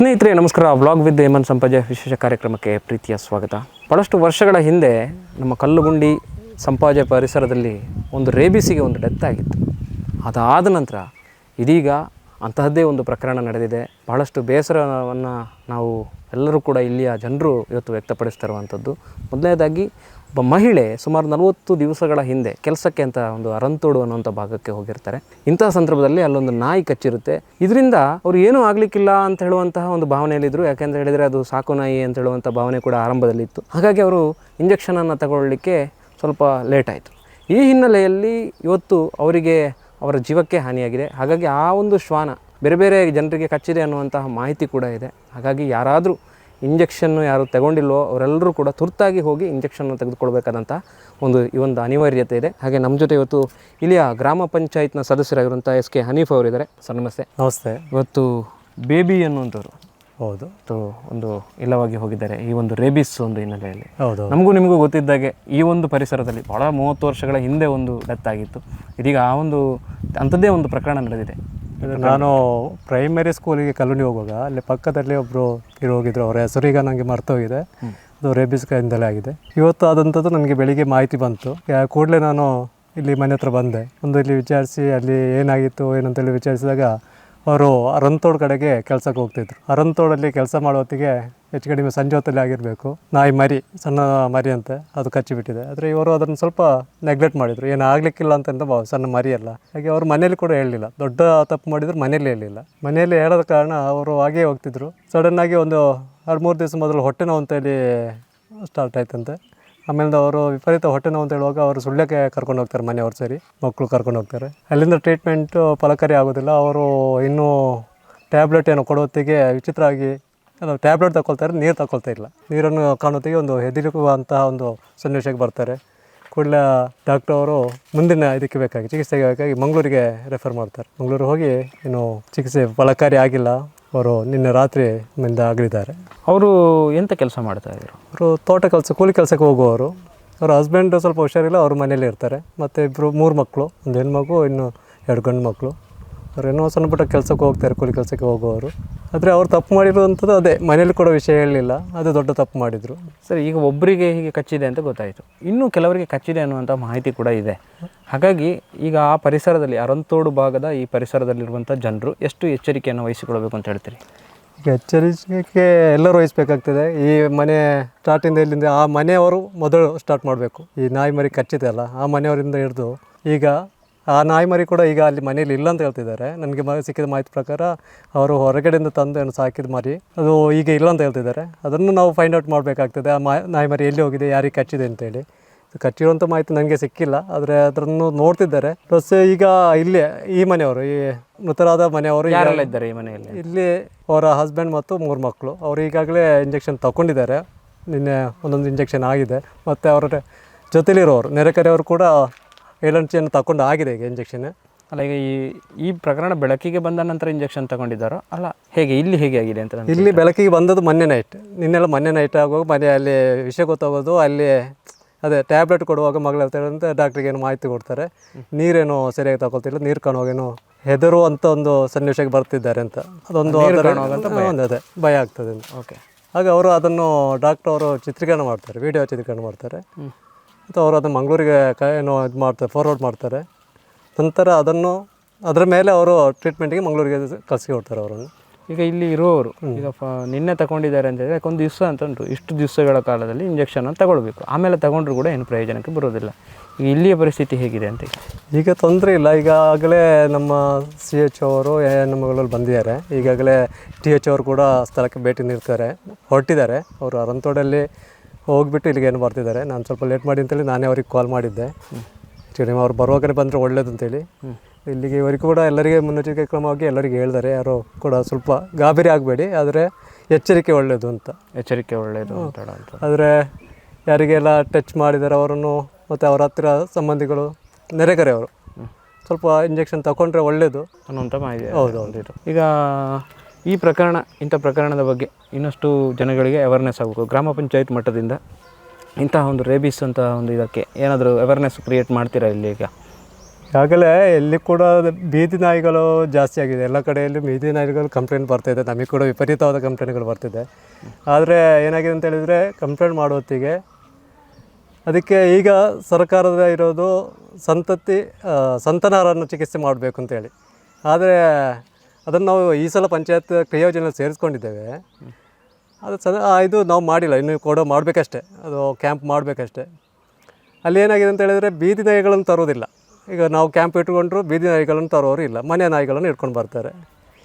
ಸ್ನೇಹಿತರೆ, ನಮಸ್ಕಾರ. Vlog with Hemant ಸಂಪಜ ವಿಶೇಷ ಕಾರ್ಯಕ್ರಮಕ್ಕೆ ಪ್ರೀತಿಯ ಸ್ವಾಗತ. ಭಾಳಷ್ಟು ವರ್ಷಗಳ ಹಿಂದೆ ನಮ್ಮ ಕಲ್ಲುಗುಂಡಿ ಸಂಪಾಜ ಪರಿಸರದಲ್ಲಿ ಒಂದು ರೇಬಿಸಿಗೆ ಒಂದು ಡೆತ್ ಆಗಿತ್ತು. ಅದಾದ ನಂತರ ಇದೀಗ ಅಂತಹದ್ದೇ ಒಂದು ಪ್ರಕರಣ ನಡೆದಿದೆ. ಬಹಳಷ್ಟು ಬೇಸರವನ್ನು ನಾವು ಎಲ್ಲರೂ ಕೂಡ ಇಲ್ಲಿಯ ಜನರು ಇವತ್ತು ವ್ಯಕ್ತಪಡಿಸ್ತಿರುವಂಥದ್ದು ಮೊದಲನೇದಾಗಿ ಒಬ್ಬ ಮಹಿಳೆ ಸುಮಾರು ನಲವತ್ತು ದಿವಸಗಳ ಹಿಂದೆ ಕೆಲಸಕ್ಕೆ ಅಂತ ಒಂದು ಅರಂತೋಡು ಅನ್ನುವಂಥ ಭಾಗಕ್ಕೆ ಹೋಗಿರ್ತಾರೆ. ಇಂತಹ ಸಂದರ್ಭದಲ್ಲಿ ಅಲ್ಲೊಂದು ನಾಯಿ ಕಚ್ಚಿರುತ್ತೆ. ಇದರಿಂದ ಅವರು ಏನೂ ಆಗಲಿಕ್ಕಿಲ್ಲ ಅಂತ ಹೇಳುವಂತಹ ಒಂದು ಭಾವನೆಯಲ್ಲಿದ್ದರು ಯಾಕೆಂತ ಹೇಳಿದರೆ ಅದು ಸಾಕು ನಾಯಿ ಅಂತ ಹೇಳುವಂಥ ಭಾವನೆ ಕೂಡ ಆರಂಭದಲ್ಲಿತ್ತು. ಹಾಗಾಗಿ ಅವರು ಇಂಜೆಕ್ಷನನ್ನು ತಗೊಳ್ಳಿಕ್ಕೆ ಸ್ವಲ್ಪ ಲೇಟ್ ಆಯಿತು. ಈ ಹಿನ್ನೆಲೆಯಲ್ಲಿ ಇವತ್ತು ಅವರಿಗೆ ಅವರ ಜೀವಕ್ಕೆ ಹಾನಿಯಾಗಿದೆ. ಹಾಗಾಗಿ ಆ ಒಂದು ಶ್ವಾನ ಬೇರೆ ಬೇರೆ ಜನರಿಗೆ ಕಚ್ಚಿದೆ ಅನ್ನುವಂತಹ ಮಾಹಿತಿ ಕೂಡ ಇದೆ. ಹಾಗಾಗಿ ಯಾರಾದರೂ ಇಂಜೆಕ್ಷನ್ನು ಯಾರು ತಗೊಂಡಿಲ್ವೋ ಅವರೆಲ್ಲರೂ ಕೂಡ ತುರ್ತಾಗಿ ಹೋಗಿ ಇಂಜೆಕ್ಷನ್ನು ತೆಗೆದುಕೊಳ್ಬೇಕಾದಂಥ ಒಂದು ಈ ಒಂದು ಅನಿವಾರ್ಯತೆ ಇದೆ. ಹಾಗೆ ನಮ್ಮ ಜೊತೆ ಇವತ್ತು ಇಲ್ಲಿಯ ಗ್ರಾಮ ಪಂಚಾಯತ್ನ ಸದಸ್ಯರಾಗಿರುವಂಥ ಎಸ್ ಕೆ ಹನೀಫ್ ಅವರಿದ್ದಾರೆ. ಸರ್ ನಮಸ್ತೆ. ನಮಸ್ತೆ. ಇವತ್ತು ಬೇಬಿ ಅನ್ನುವಂಥವ್ರು ಹೌದು. ಒಂದು ಇಲ್ಲವಾಗಿ ಹೋಗಿದ್ದಾರೆ. ಈ ಒಂದು ರೇಬಿಸ್ ಒಂದು ಹಿನ್ನೆಲೆಯಲ್ಲಿ. ಹೌದು. ನಮಗೂ ನಿಮಗೂ ಗೊತ್ತಿದ್ದಾಗೆ ಈ ಒಂದು ಪರಿಸರದಲ್ಲಿ ಭಾಳ ಮೂವತ್ತು ವರ್ಷಗಳ ಹಿಂದೆ ಒಂದು ಡೆತ್ ಆಗಿತ್ತು. ಇದೀಗ ಆ ಒಂದು ಅಂಥದ್ದೇ ಒಂದು ಪ್ರಕರಣ ನಡೆದಿದೆ. ನಾನು ಪ್ರೈಮರಿ ಸ್ಕೂಲಿಗೆ ಕಲೋನಿ ಹೋಗುವಾಗ ಅಲ್ಲಿ ಪಕ್ಕದಲ್ಲಿ ಒಬ್ಬರು ತಿರು ಹೋಗಿದ್ರು ಅವರ ಹೆಸರು ಈಗ ನನಗೆ ಮರ್ತೋಗಿದೆ. ಅದು ರೇಬಿಸ್ ಕಾಯಿಂದಲೇ ಆಗಿದೆ. ಇವತ್ತು ಆದಂಥದ್ದು ನನಗೆ ಬೆಳಿಗ್ಗೆ ಮಾಹಿತಿ ಬಂತು. ಕೂಡಲೇ ನಾನು ಇಲ್ಲಿ ಮನೆ ಹತ್ರ ಬಂದೆ. ಒಂದು ಇಲ್ಲಿ ವಿಚಾರಿಸಿ ಅಲ್ಲಿ ಏನಾಗಿತ್ತು ಏನಂತೇಳಿ ವಿಚಾರಿಸಿದಾಗ ಅವರು ಅರಂತೋಡ್ ಕಡೆಗೆ ಕೆಲಸಕ್ಕೆ ಹೋಗ್ತಿದ್ರು. ಅರಂತೋಡಲ್ಲಿ ಕೆಲಸ ಮಾಡೋ ಹೊತ್ತಿಗೆ ಹೆಚ್ಚು ಕಡಿಮೆ ಸಂಜೆ ಹೊತ್ತಲ್ಲಿ ಆಗಿರಬೇಕು. ನಾಯಿ ಮರಿ, ಸಣ್ಣ ಮರಿ ಅಂತೆ, ಅದು ಕಚ್ಚಿಬಿಟ್ಟಿದೆ ಆದರೆ ಇವರು ಅದನ್ನು ಸ್ವಲ್ಪ ನೆಗ್ಲೆಕ್ಟ್ ಮಾಡಿದರು. ಏನು ಆಗಲಿಕ್ಕಿಲ್ಲ ಅಂತ ಭಾವ? ಸಣ್ಣ ಮರಿ ಅಲ್ಲ. ಹಾಗೆ ಅವರು ಮನೇಲಿ ಕೂಡ ಹೇಳಲಿಲ್ಲ. ದೊಡ್ಡ ತಪ್ಪು ಮಾಡಿದ್ರು ಮನೇಲಿ ಹೇಳಲಿಲ್ಲ. ಮನೆಯಲ್ಲಿ ಹೇಳೋದ ಕಾರಣ ಅವರು ಹಾಗೇ ಹೋಗ್ತಿದ್ರು. ಸಡನ್ನಾಗಿ ಒಂದು ಎರಡು ಮೂರು ದಿವಸ ಮೊದಲು ಹೊಟ್ಟೆ ನೋವು ಅಂತ ಹೇಳಿ ಸ್ಟಾರ್ಟ್ ಆಯ್ತಂತೆ. ಆಮೇಲೆ ಅವರು ವಿಪರೀತ ಹೊಟ್ಟೆ ನೋವು ಅಂತ ಹೇಳುವಾಗ ಅವರು ಸುಳ್ಳಕ್ಕೆ ಕರ್ಕೊಂಡು ಹೋಗ್ತಾರೆ ಮನೆಯವ್ರು ಸರಿ. ಮಕ್ಕಳು ಕರ್ಕೊಂಡು ಹೋಗ್ತಾರೆ. ಅಲ್ಲಿಂದ ಟ್ರೀಟ್ಮೆಂಟು ಫಲಕಾರಿ ಆಗೋದಿಲ್ಲ. ಅವರು ಇನ್ನೂ ಟ್ಯಾಬ್ಲೆಟ್ ಏನೋ ಕೊಡೋತ್ತಿಗೆ ವಿಚಿತ್ರವಾಗಿ ಅದು ಟ್ಯಾಬ್ಲೆಟ್ ತಗೊಳ್ತಾರೆ ನೀರು ತಗೊಳ್ತಾ ಇಲ್ಲ. ನೀರನ್ನು ಕಾಣೋತ್ತಿಗೆ ಒಂದು ಹೆದರಿಕುವಂತಹ ಒಂದು ಸನ್ನಿವೇಶಕ್ಕೆ ಬರ್ತಾರೆ. ಕೂಡಲೇ ಡಾಕ್ಟರ್ ಅವರು ಮುಂದಿನ ಇದಕ್ಕೆ ಬೇಕಾಗಿ ಚಿಕಿತ್ಸೆಗೆ ಬೇಕಾಗಿ ಮಂಗಳೂರಿಗೆ ರೆಫರ್ ಮಾಡ್ತಾರೆ. ಮಂಗಳೂರು ಹೋಗಿ ಏನು ಚಿಕಿತ್ಸೆ ಫಲಕಾರಿ ಆಗಿಲ್ಲ. ಅವರು ನಿನ್ನೆ ರಾತ್ರಿ ಮಿಂದ ಆಗಲಿದ್ದಾರೆ ಅವರು ಎಂಥ ಕೆಲಸ ಮಾಡ್ತಾ ಇದ್ರು? ಅವರು ತೋಟ ಕೆಲಸ ಕೂಲಿ ಕೆಲಸಕ್ಕೆ ಹೋಗುವವರು. ಅವ್ರ ಹಸ್ಬೆಂಡ್ ಸ್ವಲ್ಪ ಹುಷಾರಿಲ್ಲ ಅವ್ರ ಮನೇಲಿ ಇರ್ತಾರೆ. ಮತ್ತು ಇಬ್ಬರು ಮೂರು ಮಕ್ಕಳು ಒಂದು ಹೆಣ್ಮಗು ಇನ್ನು ಎರಡು ಗಂಡು ಮಕ್ಕಳು. ಏನೋ ಸಣ್ಣ ಪುಟ್ಟ ಕೆಲಸಕ್ಕೆ ಹೋಗ್ತಾರೆ ಕೂಲಿ ಕೆಲಸಕ್ಕೆ ಹೋಗುವವರು ಆದರೆ ಅವ್ರು ತಪ್ಪು ಮಾಡಿರುವಂಥದ್ದು ಅದೇ ಮನೇಲಿ ಕೊಡೋ ವಿಷಯ ಹೇಳಲಿಲ್ಲ ಅದು ದೊಡ್ಡ ತಪ್ಪು ಮಾಡಿದರು. ಸರ್ ಈಗ ಒಬ್ಬರಿಗೆ ಹೀಗೆ ಕಚ್ಚಿದೆ ಅಂತ ಗೊತ್ತಾಯಿತು. ಇನ್ನೂ ಕೆಲವರಿಗೆ ಕಚ್ಚಿದೆ ಅನ್ನುವಂಥ ಮಾಹಿತಿ ಕೂಡ ಇದೆ. ಹಾಗಾಗಿ ಈಗ ಆ ಪರಿಸರದಲ್ಲಿ ಅರಂತೋಡು ಭಾಗದ ಈ ಪರಿಸರದಲ್ಲಿರುವಂಥ ಜನರು ಎಷ್ಟು ಎಚ್ಚರಿಕೆಯನ್ನು ವಹಿಸಿಕೊಳ್ಬೇಕು ಅಂತ ಹೇಳ್ತೀರಿ? ಈಗ ಎಚ್ಚರಿಕೆ ಎಲ್ಲರೂ ವಹಿಸ್ಬೇಕಾಗ್ತದೆ. ಈ ಮನೆ ಸ್ಟಾರ್ಟಿಂದ ಇಲ್ಲಿಂದ ಆ ಮನೆಯವರು ಮೊದಲು ಸ್ಟಾರ್ಟ್ ಮಾಡಬೇಕು. ಈ ನಾಯಿ ಮರಿ ಕಚ್ಚಿದೆ ಅಲ್ಲ ಆ ಮನೆಯವರಿಂದ ಹಿಡಿದು. ಈಗ ಆ ನಾಯಿ ಮರಿ ಕೂಡ ಈಗ ಅಲ್ಲಿ ಮನೇಲಿ ಇಲ್ಲ ಅಂತ ಹೇಳ್ತಿದ್ದಾರೆ. ನನಗೆ ಮ ಸಿಕ್ಕಿದ ಮಾಹಿತಿ ಪ್ರಕಾರ ಅವರು ಹೊರಗಡೆಯಿಂದ ತಂದು ಏನು ಸಾಕಿದ ಮರಿ. ಅದು ಈಗ ಇಲ್ಲ ಅಂತ ಹೇಳ್ತಿದ್ದಾರೆ. ಅದನ್ನು ನಾವು ಫೈಂಡ್ ಔಟ್ ಮಾಡಬೇಕಾಗ್ತದೆ. ಆ ಮಾ ನಾಯಿ ಮರಿ ಎಲ್ಲಿ ಹೋಗಿದೆ ಯಾರಿಗೆ ಕಚ್ಚಿದೆ ಅಂತೇಳಿ. ಕಚ್ಚಿರುವಂಥ ಮಾಹಿತಿ ನನಗೆ ಸಿಕ್ಕಿಲ್ಲ. ಆದರೆ ಅದನ್ನು ನೋಡ್ತಿದ್ದಾರೆ. ಪ್ಲಸ್ ಈಗ ಇಲ್ಲಿ ಈ ಮನೆಯವರು ಈ ಮೃತರಾದ ಮನೆಯವರು ಯಾರೆಲ್ಲ ಇದ್ದಾರೆ ಈ ಮನೆಯಲ್ಲಿ? ಇಲ್ಲಿ ಅವರ ಹಸ್ಬೆಂಡ್ ಮತ್ತು ಮೂರು ಮಕ್ಕಳು. ಅವರು ಈಗಾಗಲೇ ಇಂಜೆಕ್ಷನ್ ತಗೊಂಡಿದ್ದಾರೆ ನಿನ್ನೆ ಒಂದೊಂದು ಇಂಜೆಕ್ಷನ್ ಆಗಿದೆ. ಮತ್ತು ಅವರ ಜೊತೆಲಿರೋರು ನೆರೆಕರೆಯವರು ಕೂಡ ಏಳೆಂಟು ತಗೊಂಡು ಆಗಿದೆ ಈಗ ಇಂಜೆಕ್ಷನ್ ಅಲ್ಲ ಈಗ ಈ ಈ ಪ್ರಕರಣ ಬೆಳಕಿಗೆ ಬಂದ ನಂತರ ಇಂಜೆಕ್ಷನ್ ತಗೊಂಡಿದ್ದಾರೋ? ಅಲ್ಲ ಹೇಗೆ ಇಲ್ಲಿ ಹೇಗೆ ಆಗಿದೆ ಅಂತ ನನಗೆ ಇಲ್ಲಿ ಬೆಳಕಿಗೆ ಬಂದದ್ದು ಮೊನ್ನೆ ನೈಟ್ ನಿನ್ನೆಲ್ಲ ಮೊನ್ನೆ ನೈಟ್ ಆಗುವಾಗ ಮನೆ ಅಲ್ಲಿ ವಿಷಯ ಗೊತ್ತಾಗೋದು ಅಲ್ಲಿ ಅದೇ ಟ್ಯಾಬ್ಲೆಟ್ ಕೊಡುವಾಗ ಮಗಳು ಹೇಳ್ತಾರೆ ಅಂತ ಡಾಕ್ಟ್ರಿಗೆ ಏನು ಮಾಹಿತಿ ಕೊಡ್ತಾರೆ. ನೀರೇನು ಸರಿಯಾಗಿ ತಗೊಳ್ತಿಲ್ಲ ನೀರು ಕಾಣುವಾಗೇನು ಅಂತ ಒಂದು ಸನ್ನಿವೇಶಕ್ಕೆ ಬರ್ತಿದ್ದಾರೆ ಅಂತ. ಅದೊಂದು ಭಯ. ಒಂದು ಅದೇ ಭಯ ಆಗ್ತದೆ ಅಂತ. ಓಕೆ ಹಾಗೆ ಅವರು ಅದನ್ನು ಡಾಕ್ಟರ್ ಅವರು ಚಿತ್ರೀಕರಣ ಮಾಡ್ತಾರೆ ವಿಡಿಯೋ ಚಿತ್ರೀಕರಣ ಮಾಡ್ತಾರೆ. ಮತ್ತು ಅವರು ಅದನ್ನು ಮಂಗಳೂರಿಗೆ ಕ ಏನೋ ಇದು ಮಾಡ್ತಾರೆ ಫಾರ್ವರ್ಡ್ ಮಾಡ್ತಾರೆ. ನಂತರ ಅದನ್ನು ಅದರ ಮೇಲೆ ಅವರು ಟ್ರೀಟ್ಮೆಂಟಿಗೆ ಮಂಗಳೂರಿಗೆ ಕಳಿಸಿ ಕೊಡ್ತಾರೆ ಅವರನ್ನು. ಈಗ ಇಲ್ಲಿ ಇರುವವರು ಈಗ ಫ ನಿನ್ನೆ ತಗೊಂಡಿದ್ದಾರೆ ಅಂತ ಹೇಳಿದರೆ ಒಂದು ದಿವಸ ಅಂತ ಉಂಟು. ಇಷ್ಟು ದಿವಸಗಳ ಕಾಲದಲ್ಲಿ ಇಂಜೆಕ್ಷನ್ ತಗೊಳ್ಬೇಕು. ಆಮೇಲೆ ತಗೊಂಡ್ರು ಕೂಡ ಏನು ಪ್ರಯೋಜನಕ್ಕೆ ಬರೋದಿಲ್ಲ ಈಗ ಇಲ್ಲಿಯ ಪರಿಸ್ಥಿತಿ ಹೇಗಿದೆ ಅಂತ ಈಗ ತೊಂದರೆ ಇಲ್ಲ. ಈಗಾಗಲೇ ನಮ್ಮ ಸಿ ಎಚ್ ಅವರು ನಮ್ಮಗಳಲ್ಲಿ ಬಂದಿದ್ದಾರೆ. ಈಗಾಗಲೇ ಟಿ ಎಚ್ ಅವರು ಕೂಡ ಸ್ಥಳಕ್ಕೆ ಭೇಟಿ ನೀಡ್ತಾರೆ. ಹೊರಟಿದ್ದಾರೆ. ಅವರು ಅರಂತೋಡಲ್ಲಿ ಹೋಗಿಬಿಟ್ಟು ಇಲ್ಲಿಗೆ ಏನು ಬರ್ತಿದ್ದಾರೆ? ನಾನು ಸ್ವಲ್ಪ ಲೇಟ್ ಮಾಡಿ ಅಂತೇಳಿ ನಾನೇ ಅವ್ರಿಗೆ ಕಾಲ್ ಮಾಡಿದ್ದೆ. ಆ್ಯಕ್ಚುಲಿ ಅವ್ರು ಬರುವಾಗಲೇ ಬಂದರೆ ಒಳ್ಳೇದು ಅಂತೇಳಿ. ಇಲ್ಲಿಗೆ ಇವರಿಗೂ ಕೂಡ ಎಲ್ಲರಿಗೆ ಮುನ್ನೆಚ್ಚರಿಕೆ ಕ್ರಮವಾಗಿ ಎಲ್ಲರಿಗೆ ಹೇಳಿದ್ದಾರೆ ಯಾರು ಕೂಡ ಸ್ವಲ್ಪ ಗಾಬರಿ ಆಗಬೇಡಿ ಆದರೆ ಎಚ್ಚರಿಕೆ ಒಳ್ಳೆಯದು ಅಂತ. ಎಚ್ಚರಿಕೆ ಒಳ್ಳೆಯದು ಆದರೆ ಯಾರಿಗೆಲ್ಲ ಟಚ್ ಮಾಡಿದ್ದಾರೆ ಅವರನ್ನು ಮತ್ತು ಅವರ ಹತ್ತಿರ ಸಂಬಂಧಿಗಳು ನೆರೆಕರೆಯವರು ಸ್ವಲ್ಪ ಇಂಜೆಕ್ಷನ್ ತಗೊಂಡ್ರೆ ಒಳ್ಳೆಯದು ಅನ್ನುವಂಥ ಮಾಹಿತಿ. ಹೌದು, ಹೌದು ಈಗ ಈ ಪ್ರಕರಣ, ಇಂಥ ಪ್ರಕರಣದ ಬಗ್ಗೆ ಇನ್ನಷ್ಟು ಜನಗಳಿಗೆ ಅವೇರ್ನೆಸ್ ಆಗಬೇಕು. ಗ್ರಾಮ ಪಂಚಾಯತ್ ಮಟ್ಟದಿಂದ ಇಂತಹ ಒಂದು ರೇಬಿಸ್ ಅಂತ ಒಂದು ಇದಕ್ಕೆ ಏನಾದರೂ ಅವೇರ್ನೆಸ್ ಕ್ರಿಯೇಟ್ ಮಾಡ್ತೀರಾ ಇಲ್ಲಿ ಈಗ? ಈಗಾಗಲೇ ಎಲ್ಲಿ ಕೂಡ ಬೀದಿ ನಾಯಿಗಳು ಜಾಸ್ತಿ ಆಗಿದೆ. ಎಲ್ಲ ಕಡೆಯಲ್ಲಿ ಬೀದಿ ನಾಯಿಗಳು ಕಂಪ್ಲೇಂಟ್ ಬರ್ತಾಯಿದೆ ನಮಗೆ ಕೂಡ ವಿಪರೀತವಾದ ಕಂಪ್ಲೇಂಟ್ಗಳು ಬರ್ತಿದೆ. ಆದರೆ ಏನಾಗಿದೆ ಅಂತ ಹೇಳಿದರೆ ಕಂಪ್ಲೇಂಟ್ ಮಾಡೋತ್ತಿಗೆ ಅದಕ್ಕೆ ಈಗ ಸರ್ಕಾರದ ಇರೋದು ಸಂತತಿ ಸಂತನಾರನ್ನು ಚಿಕಿತ್ಸೆ ಮಾಡಬೇಕು ಅಂತೇಳಿ ಆದರೆ ಅದನ್ನು ನಾವು ಈ ಸಲ ಪಂಚಾಯತ್ ಕ್ರಿಯೋಜನೆಯಲ್ಲಿ ಸೇರಿಸ್ಕೊಂಡಿದ್ದೇವೆ. ಅದು ಸದ ಇದು ನಾವು ಮಾಡಿಲ್ಲ. ಇನ್ನು ಕೊಡೋ ಮಾಡಬೇಕಷ್ಟೇ. ಅದು ಕ್ಯಾಂಪ್ ಮಾಡಬೇಕಷ್ಟೇ. ಅಲ್ಲಿ ಏನಾಗಿದೆ ಅಂತ ಹೇಳಿದರೆ ಬೀದಿ ನಾಯಿಗಳನ್ನು ತರೋದಿಲ್ಲ. ಈಗ ನಾವು ಕ್ಯಾಂಪ್ ಇಟ್ಕೊಂಡ್ರು ಬೀದಿ ನಾಯಿಗಳನ್ನು ತರೋರು ಇಲ್ಲ. ಮನೆ ನಾಯಿಗಳನ್ನು ಇಟ್ಕೊಂಡು ಬರ್ತಾರೆ.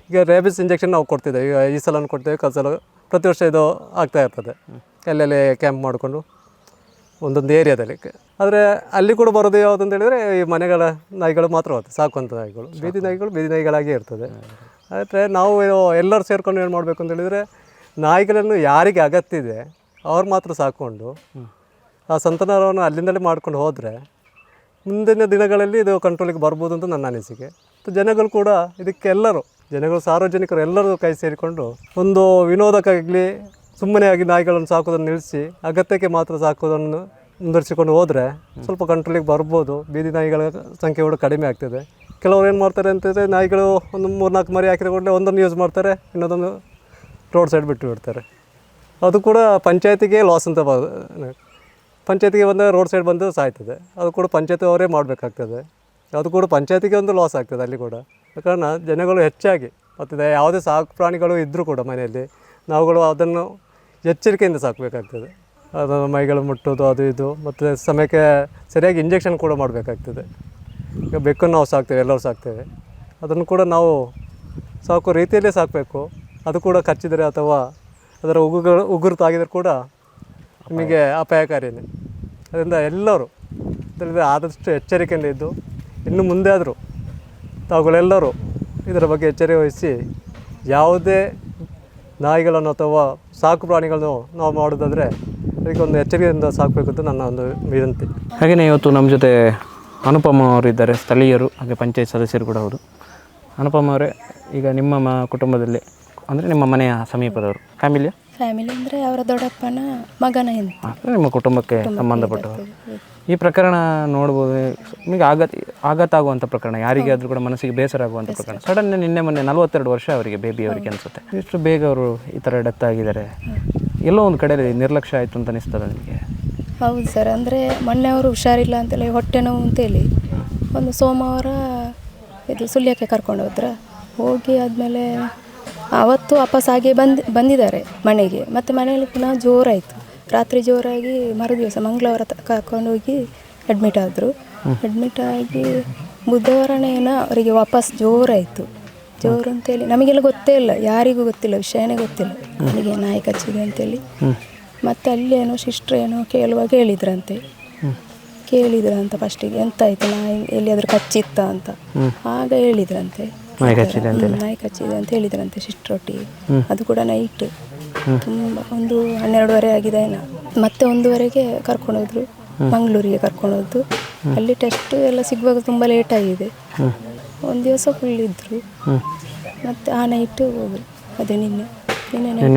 ಈಗ ರೇಬಿಸ್ ಇಂಜೆಕ್ಷನ್ ನಾವು ಕೊಡ್ತಿದ್ದೇವೆ. ಈಗ ಈ ಸಲ ಕೊಡ್ತೇವೆ. ಕಲ್ಸಲು ಪ್ರತಿ ವರ್ಷ ಇದು ಆಗ್ತಾ ಇರ್ತದೆ. ಎಲ್ಲೆಲ್ಲಿ ಕ್ಯಾಂಪ್ ಮಾಡಿಕೊಂಡು ಒಂದೊಂದು ಏರಿಯಾದಲ್ಲಿ. ಆದರೆ ಅಲ್ಲಿ ಕೂಡ ಬರೋದು ಯಾವುದು ಹೇಳಿದರೆ ಈ ಮನೆಗಳ ನಾಯಿಗಳು ಮಾತ್ರ ಹೋಗುತ್ತೆ. ಸಾಕುವಂಥ ನಾಯಿಗಳು. ಬೀದಿ ನಾಯಿಗಳು ಬೀದಿ ನಾಯಿಗಳಾಗೇ ಇರ್ತದೆ. ಆದರೆ ನಾವು ಎಲ್ಲರೂ ಸೇರ್ಕೊಂಡು ಏನು ಮಾಡಬೇಕು ಅಂತ ಹೇಳಿದರೆ ನಾಯಿಗಳನ್ನು ಯಾರಿಗೆ ಅಗತ್ಯ ಇದೆ ಅವ್ರು ಮಾತ್ರ ಸಾಕೊಂಡು ಆ ಸಂತಾನವನ್ನು ಅಲ್ಲಿಂದಲೇ ಮಾಡ್ಕೊಂಡು ಹೋದರೆ ಮುಂದಿನ ದಿನಗಳಲ್ಲಿ ಇದು ಕಂಟ್ರೋಲಿಗೆ ಬರ್ಬೋದು ಅಂತ ನನ್ನ ಅನಿಸಿಕೆ. ಜನಗಳು ಕೂಡ ಇದಕ್ಕೆಲ್ಲರೂ ಜನಗಳು ಸಾರ್ವಜನಿಕರು ಎಲ್ಲರೂ ಕೈ ಸೇರಿಕೊಂಡು ಒಂದು ವಿನೋದಕ್ಕಾಗಲಿ ಸುಮ್ಮನೆ ಆಗಿ ನಾಯಿಗಳನ್ನು ಸಾಕೋದನ್ನು ನಿಲ್ಲಿಸಿ ಅಗತ್ಯಕ್ಕೆ ಮಾತ್ರ ಸಾಕೋದನ್ನು ಮುಂದುವರಿಸಿಕೊಂಡು ಹೋದರೆ ಸ್ವಲ್ಪ ಕಂಟ್ರೋಲಿಗೆ ಬರ್ಬೋದು. ಬೀದಿ ನಾಯಿಗಳ ಸಂಖ್ಯೆ ಕೂಡ ಕಡಿಮೆ ಆಗ್ತದೆ. ಕೆಲವರು ಏನು ಮಾಡ್ತಾರೆ ಅಂತಂದರೆ ನಾಯಿಗಳು ಒಂದು ಮೂರು ನಾಲ್ಕು ಮರಿ ಹಾಕಿದ ಕೂಡಲೇ ಒಂದನ್ನು ಯೂಸ್ ಮಾಡ್ತಾರೆ, ಇನ್ನೊಂದೊಂದು ರೋಡ್ ಸೈಡ್ ಬಿಟ್ಟು ಬಿಡ್ತಾರೆ. ಅದು ಕೂಡ ಪಂಚಾಯತಿಗೆ ಲಾಸ್ ಅಂತ ಬ ಪಂಚಾಯತಿಗೆ ಬಂದರೆ ರೋಡ್ ಸೈಡ್ ಬಂದು ಸಾಯ್ತದೆ. ಅದು ಕೂಡ ಪಂಚಾಯತಿ ಅವರೇ ಮಾಡಬೇಕಾಗ್ತದೆ. ಅದು ಕೂಡ ಪಂಚಾಯತಿಗೆ ಒಂದು ಲಾಸ್ ಆಗ್ತದೆ ಅಲ್ಲಿ ಕೂಡ. ಕಾರಣ ಜನಗಳು ಹೆಚ್ಚಾಗಿ, ಮತ್ತು ಯಾವುದೇ ಸಾಕು ಪ್ರಾಣಿಗಳು ಇದ್ದರೂ ಕೂಡ ಮನೆಯಲ್ಲಿ, ನಾವುಗಳು ಅದನ್ನು ಎಚ್ಚರಿಕೆಯಿಂದ ಸಾಕಬೇಕಾಗ್ತದೆ. ಅದು ಮೈಗಳು ಮುಟ್ಟೋದು, ಅದು ಇದು. ಮತ್ತು ಸಮಯಕ್ಕೆ ಸರಿಯಾಗಿ ಇಂಜೆಕ್ಷನ್ ಕೂಡ ಮಾಡಬೇಕಾಗ್ತದೆ. ಈಗ ಬೆಕ್ಕನ್ನು ನಾವು ಸಾಕ್ತೇವೆ, ಎಲ್ಲರೂ ಸಾಕ್ತೇವೆ. ಅದನ್ನು ಕೂಡ ನಾವು ಸಾಕೋ ರೀತಿಯಲ್ಲೇ ಸಾಕಬೇಕು. ಅದು ಕೂಡ ಕಚ್ಚಿದರೆ ಅಥವಾ ಅದರ ಉಗುರು ಉಗುರು ತಾಗಿದರೆ ಕೂಡ ನಿಮಗೆ ಅಪಾಯಕಾರಿಯೇ ಅದರಿಂದ ಎಲ್ಲರೂ ಇದರಿಂದ ಆದಷ್ಟು ಎಚ್ಚರಿಕೆಯಿಂದ ಇದ್ದು ಇನ್ನು ಮುಂದೆ ಆದರೂ ತಾವುಗಳೆಲ್ಲರೂ ಇದರ ಬಗ್ಗೆ ಎಚ್ಚರಿಕೆ ವಹಿಸಿ ಯಾವುದೇ ನಾಯಿಗಳನ್ನು ಅಥವಾ ಸಾಕು ಪ್ರಾಣಿಗಳನ್ನು ನಾವು ಮಾಡೋದಾದರೆ ಅದಕ್ಕೆ ಒಂದು ಎಚ್ಚರಿಕೆಯಿಂದ ಸಾಕಬೇಕು ಅಂತ ನನ್ನ ಒಂದು ವಿನಂತಿ. ಹಾಗೆಯೇ ಇವತ್ತು ನಮ್ಮ ಜೊತೆ ಅನುಪಮ ಅವರಿದ್ದಾರೆ ಸ್ಥಳೀಯರು, ಹಾಗೆ ಪಂಚಾಯತ್ ಸದಸ್ಯರು ಕೂಡ ಅವರು. ಅನುಪಮ ಅವರೇ, ಈಗ ನಿಮ್ಮ ಮ ಕುಟುಂಬದಲ್ಲಿ, ಅಂದರೆ ನಿಮ್ಮ ಮನೆಯ ಸಮೀಪದವರು, ಫ್ಯಾಮಿಲಿಯ? ಫ್ಯಾಮಿಲಿ ಅಂದರೆ ಅವರ ದೊಡ್ಡಪ್ಪನ ಮಗನ ಹೆಂಡತಿ. ನಿಮ್ಮ ಕುಟುಂಬಕ್ಕೆ ಸಂಬಂಧಪಟ್ಟ ಈ ಪ್ರಕರಣ ನೋಡ್ಬೋದು ನಿಮಗೆ ಆಘಾತ ಆಘಾತ ಆಗುವಂಥ ಪ್ರಕರಣ ಯಾರಿಗೆ ಆದರೂ ಕೂಡ ಮನಸ್ಸಿಗೆ ಬೇಸರ ಆಗುವಂಥ ಪ್ರಕರಣ. ಸಡನ್ ನಿನ್ನೆ ಮೊನ್ನೆ ನಲವತ್ತೆರಡು ವರ್ಷ ಅವರಿಗೆ ಬೇಬಿ ಅವರಿಗೆ ಅನಿಸುತ್ತೆ. ಇಷ್ಟು ಬೇಗ ಅವರು ಈ ಥರ ಡೆತ್ ಆಗಿದ್ದಾರೆ. ಎಲ್ಲೋ ಒಂದು ಕಡೆ ನಿರ್ಲಕ್ಷ್ಯ ಆಯಿತು ಅಂತ ಅನಿಸ್ತದೆ ನಿಮಗೆ? ಹೌದು ಸರ್ ಅಂದರೆ ಮೊನ್ನೆ ಅವರು ಹುಷಾರಿಲ್ಲ ಅಂತೇಳಿ ಹೊಟ್ಟೆ ನೋವು ಅಂತೇಳಿ ಒಂದು ಸೋಮವಾರ ಇದು ಸುಳ್ಯಕ್ಕೆ ಕರ್ಕೊಂಡು ಹೋದ್ರ. ಹೋಗಿ ಆದಮೇಲೆ ಅವತ್ತು ವಾಪಸ್ ಹಾಗೆ ಬಂದು, ಬಂದಿದ್ದಾರೆ ಮನೆಗೆ. ಮತ್ತು ಮನೆಯಲ್ಲಿ ಪುನಃ ಜೋರಾಯಿತು. ರಾತ್ರಿ ಜೋರಾಗಿ ಮರುದಿವಸ ಮಂಗಳವಾರ ತ- ಕರ್ಕೊಂಡು ಹೋಗಿ ಅಡ್ಮಿಟ್ ಆದರು. ಅಡ್ಮಿಟ್ ಆಗಿ ಬುಧವಾರನೇನ ಅವರಿಗೆ ವಾಪಸ್ ಜೋರಾಯಿತು. ಜೋರು ಅಂತೇಳಿ ನಮಗೆಲ್ಲ ಗೊತ್ತೇ ಇಲ್ಲ. ಯಾರಿಗೂ ಗೊತ್ತಿಲ್ಲ. ವಿಷಯನೇ ಗೊತ್ತಿಲ್ಲ. ನನಗೆ ನಾಯಿ ಕಚ್ಚಿದೆ ಅಂತೇಳಿ. ಮತ್ತೆ ಅಲ್ಲಿ ಏನೋ ಏನೋ ಕೇಳುವಾಗ ಹೇಳಿದ್ರಂತೆ ಕೇಳಿದ್ರಂತ ಫಸ್ಟಿಗೆ ಎಂತಾಯ್ತು? ನಾಯಿ ಎಲ್ಲಿಯಾದರೂ ಕಚ್ಚಿತ್ತ ಅಂತ. ಆಗ ಹೇಳಿದ್ರಂತೆ. ನಾಯಿ ಕಚ್ಚಿದೆ ನಾಯಿ ಕಚ್ಚಿದೆ ಅಂತ ಹೇಳಿದ್ರಂತೆ ಸಿಸ್ಟ್ರ್ ಒಟ್ಟಿಗೆ ಅದು ಕೂಡ ನೈಟ್ ತುಂಬ ಒಂದು ಹನ್ನೆರಡುವರೆ ಆಗಿದೆ ಏನ. ಮತ್ತೆ ಒಂದೂವರೆಗೆ ಕರ್ಕೊಂಡೋದ್ರು ಮಂಗಳೂರಿಗೆ ಕರ್ಕೊಂಡು ಹೋದ್ದು ಅಲ್ಲಿ ಟೆಸ್ಟ್ ಎಲ್ಲ ಸಿಗುವಾಗ ತುಂಬಾ ಲೇಟ್ ಆಗಿದೆ. ಒಂದು ದಿವಸ ಫುಲ್ ಇದ್ರು. ಮತ್ತೆ ಆ ನೈಟ್ ಹೋದ್ರು. ಅದೇ ನಿನ್ನೆ. ನಿನ್ನೆ ನೈಟ್